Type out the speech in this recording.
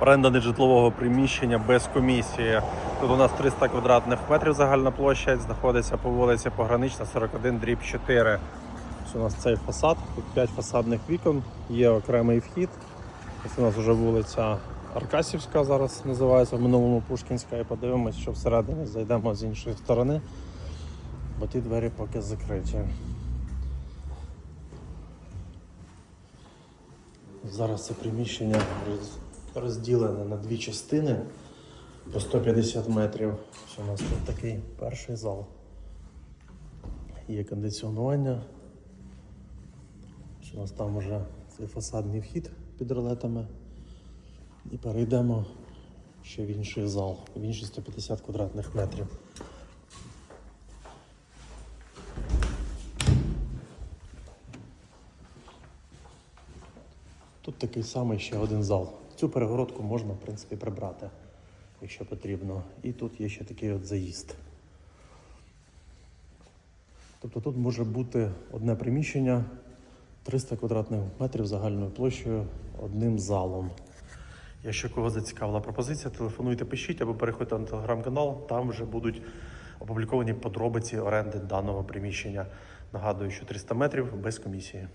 Оренда нежитлового приміщення без комісії. Тут у нас 300 квадратних метрів загальна площа, знаходиться по вулиці Погранична 41 дріб 4. Ось у нас цей фасад, тут 5 фасадних вікон, є окремий вхід. Ось у нас вже вулиця Аркасівська зараз називається, в минулому Пушкінська. І подивимось, що всередині зайдемо з іншої сторони, бо ті двері поки закриті. Зараз це приміщення роз- розділене на дві частини по 150 метрів. У нас тут такий перший зал. Є кондиціонування. У нас там вже цей фасадний вхід під ролетами. І перейдемо ще в інший зал, в інші 150 квадратних метрів. Тут такий самий ще один зал. Цю перегородку можна, в принципі, прибрати, якщо потрібно. І тут є ще такий от заїзд. Тобто тут може бути одне приміщення 300 квадратних метрів загальною площею одним залом. Якщо кого зацікавила пропозиція, телефонуйте, пишіть або переходьте на телеграм-канал, там вже будуть опубліковані подробиці оренди даного приміщення. Нагадую, що 300 метрів без комісії.